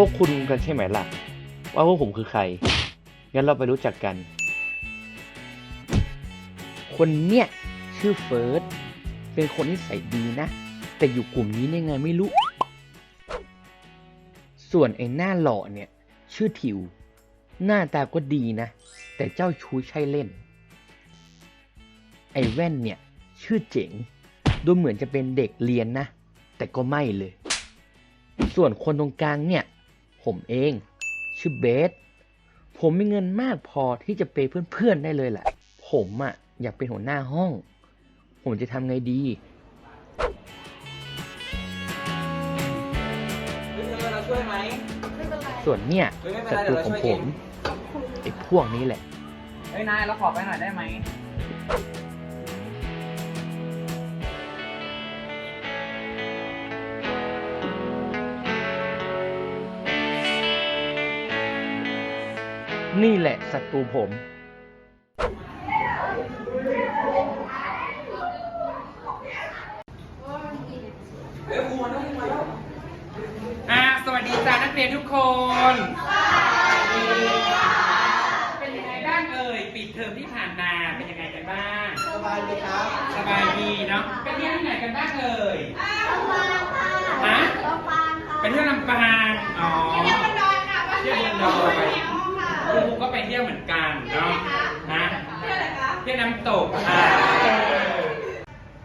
พวกคุณกันใช่ไหมล่ะ ว่าพวกผมคือใคร งั้นเราไปรู้จักกัน คนเนี่ยชื่อเฟิร์ส เป็นคนนิสัยดีนะ แต่อยู่กลุ่มนี้ได้ไงไม่รู้ ส่วนไอ้หน้าหล่อเนี่ยชื่อทิว หน้าตาก็ดีนะ แต่เจ้าชู้ใช่เล่น ไอ้แว่นเนี่ยชื่อเจ๋ง ดูเหมือนจะเป็นเด็กเรียนนะ แต่ก็ไม่เลย ส่วนคนตรงกลางเนี่ย ผมเอง ชื่อเบส ผมมีเงินมากพอที่จะเปย์เพื่อนๆได้เลยแหละ ผมอะอยากเป็นหัวหน้าห้อง ผมจะทำไงดี เฮ้ยเธอเราช่วยไหม ส่วนเนี่ยเฮ้ยไม่เป็นศัไรตรูเดี๋ยวของเราช่วยผเอมง ไอ้พวกนี้แหละ เฮ้ยนายเราขอไปหน่อยได้ไหม นี่แหละศัตรูผมเฮ้ยครูมาแล้วครูมาแล้วอ่าสวัสดีจ้านักเรียนทุกคน เป็นยังไงบ้างเอ่ย ปิดเทอมที่ผ่านมา เป็นยังไงกันบ้าง สบายดีครับ สบายดีเนาะไปเที่ยวที่ไหนกันบ้างเอ่ย ฮะ ไปเที่ยวลำปาง อ๋อ เที่ยวบนดอย ค่ะเที่ยวบนดอยครูก็ไปเที่ยวเหมือนกันเนาะนะเที่ยวน้ำตกอ่า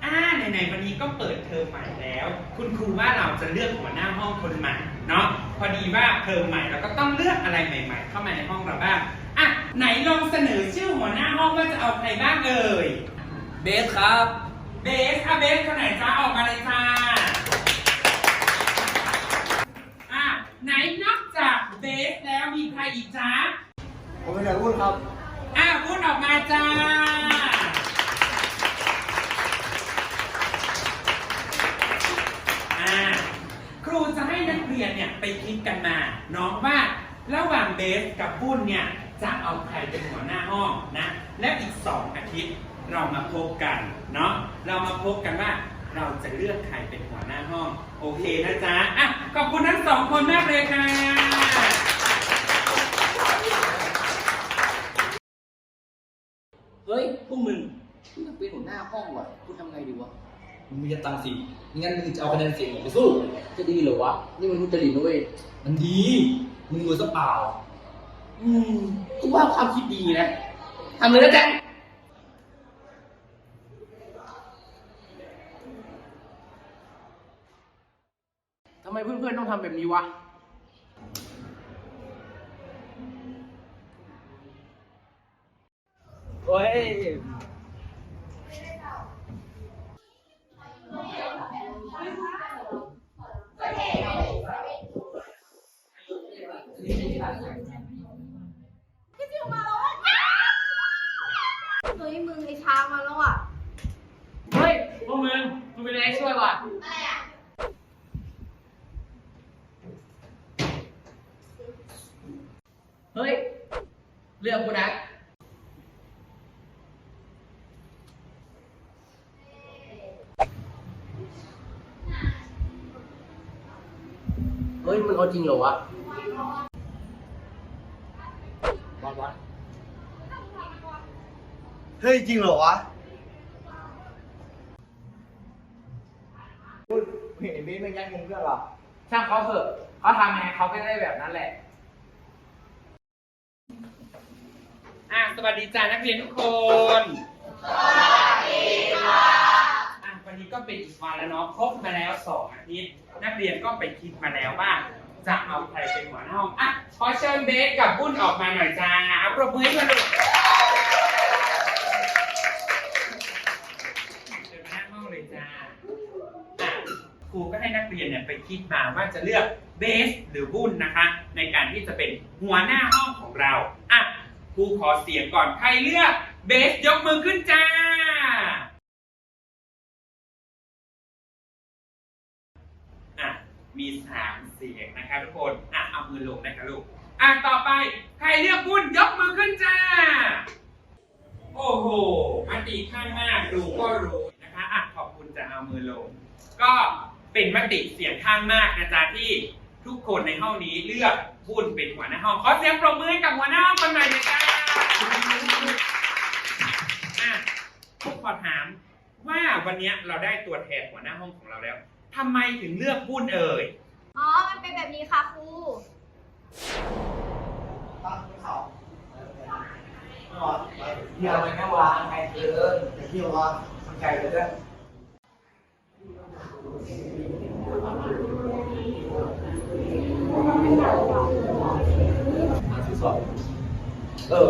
อ่าไหนๆวันนี้ก็เปิดเทอมใหม่แล้ว คุณครูว่าเราจะเลือกหัวหน้าห้องคนใหม่เนาะพอดีว่าเทอมใหม่เราก็ต้องเลือกอะไรใหม่ ๆ เข้ามาในห้องเราบ้างอะไหนลองเสนอชื่อหัวหน้าห้องว่าจะเอาใครบ้างเอ่ยเบสครับ เบสอะเบสคนไหนจ้าออกมาเลยจ้าอะไหนนอกจากเบสแล้วมีใครอีกจ้า ผมเป็นนายพูดครับอะพูดออกมาจ้า อะครูจะให้นักเรียนเนี่ยไปคิดกันมาน้องว่าระหว่างเบสกับปุ้นเนี่ยจะเอาใครเป็นหัวหน้าห้องนะ และอีกสองอาทิตย์เรามาพบกันเนาะเรามาพบกันว่าเราจะเลือกใครเป็นหัวหน้าห้อง โอเคนะจ๊ะอะขอบคุณทั้งสองคนมากเลยค่ะ เฮ้ย พวกมึงมึงอยากเป็น หัวหน้าห้องว่ะกูทำไงดีวะมึงมีจะตังค์สิงั้นมึงจะเอาคะแนนเสียงออกไปสู้ จะดีเหรอวะ นี่มันมุจริตนะเว้ย มันดี มึงรวยซะเปล่า อืมกูว่าความคิดดีนะทำเลยนะแจ๊คทำไมเพื่อนๆต้องทำแบบนี้วะ โอ้ย เฮ้ยมึงไอช้างมาแล้วอะ เฮ้ยพวกมึงมึงเป็นอะไรช่วยว่ะอะไรอะ เฮ้ย เรื่องกูนะเฮ้ยมันเอาจริงเหรอวะบอสวะ เฮ้ย จริงเหรอวะเห็นไอ้เบสมันย่งมึงเพื่อนเหรอช่างเขาเถอะเขาทำไงเขาก็ได้แบบนั้นแหละ อะสวัสดีจ้านักเรียนทุกคนสวัสดีค่ะอะวันนี้ก็เป็นอีกวันแล้วเนาะครบมาแล้วสองอาทิตย์นักเรียนก็ไปคิดมาแล้วว่า จะเอาใครเป็นหัวหน้าห้องอะขอเชิญเบสกับบุ้นออกมาหน่อยจ้าเอาปรบมือให้กันดูเชิญมาหน้าห้องเลยจ้า อะค รูก็ให้นักเรียนเนี่ยไปคิดมาว่าจะเลือกเบสหรือบุญนะคะ ในการที่จะเป็นหัวหน้าห้องของเราอะครูขอเสียงก่อนใครเลือกเบสยกมือขึ้นจ้า อะ มีสามเสียงนะคะทุกคน อะ เอามือลงนะคะลูก อะ ต่อไป ใครเลือกบุญยกมือขึ้นจ้า โอ้โหมติข้างมากดูก็รู้นะคะ อะ ขอบคุณจะเอามือลง ก็ เป็นมติเสียงข้างมากนะจ๊ะที่ทุกคนในห้องนี้เลือกหุ้นเป็นหัวหน้าห้อง ขอเสียงปรบมือให้กับหัวหน้าห้องคนใหม่เลยจ้าอะพวกขอถามว่าวันเนี้ยเราได้ตัวแทนหัวหน้าห้องของเราแล้วทำไมถึงเลือกหุ้นเอ่ย อ๋อ มันเป็นแบบนี้ค่ะครูเที่ยวไปแค่วางไงเกินแต่เที่ยวว่ามันไกลเลยเนี่ สอบ เออ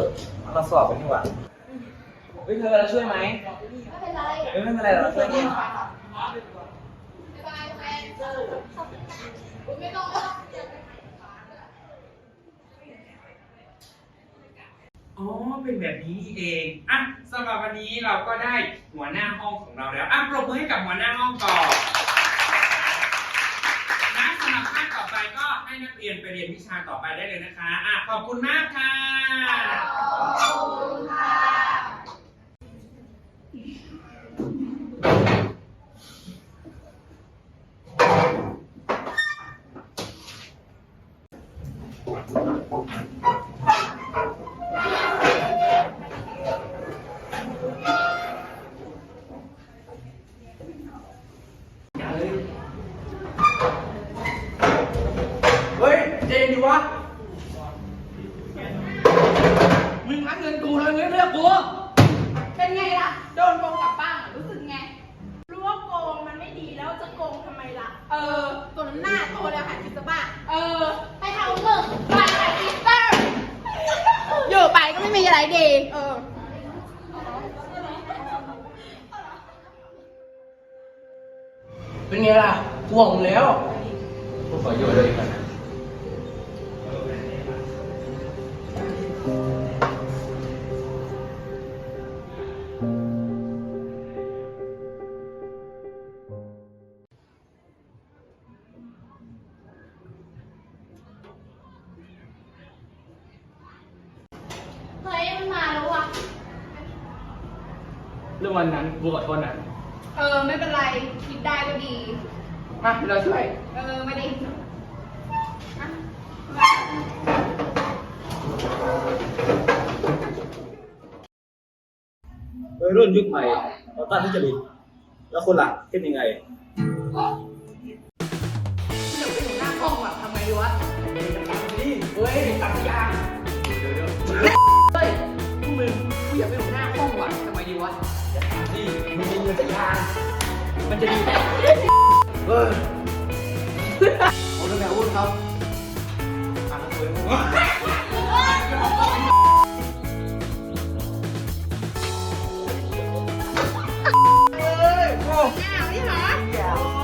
มาสอบกันดีกว่าเฮ้ยเธอเราช่วยไหมไม่เป็นไรเฮ้ยไม่เป็นไรเราช่วยเองบายบายแฟนเจอไม่ต้องอ๋อ เป็นแบบนี้นี่เอง อะสำหรับวันนี้เราก็ได้หัวหน้าห้องของเราแล้ว อะ ปรบมือให้กับหัวหน้าห้องก่อนนะสำหรับภาคต่อไปก็ ให้นักเรียนไปเรียนวิชาต่อไปได้เลยนะคะอะขอบคุณมากค่ะ ขอบคุณค่ะเฮ้ยเจน ดีวะ มึงรักเงินกูแล้วเงินเลือกกู เป็นไงล่ะ โดนโกงกลับบ้านอะรู้สึกไง รู้ว่าโกงมันไม่ดีแล้วจะโกงทำไมล่ะ เออตัวน้ำหน้าโตแล้วค่ะคิดซะบ้างเออ ไปทำมึงไปค่ะอีสเตอร์อยู่ไปก็ไม่มีอะไรดี เออเป็นไงล่ะห่วงแล้วผมขออยู่ด้วยกันนะ เฮ้ยมันมาแล้วว่ะ เรื่องวันนั้นกูขอโทษนะเออ ไม่เป็นไร คิดได้ก็ดี มาเดี๋ยวเราช่วย เออมาดิอะเฮ้ยรุ่นยุคใหม่เราต้านที่จะดิแล้วคนหลักเป็นยังไง วะนี่มึงมีเงินสักทางมันจะดีเออโอ้ยแมวอ้วนเขาอ่านหนังเฮ้ยโอ้ยอ้าวนี่เหรอ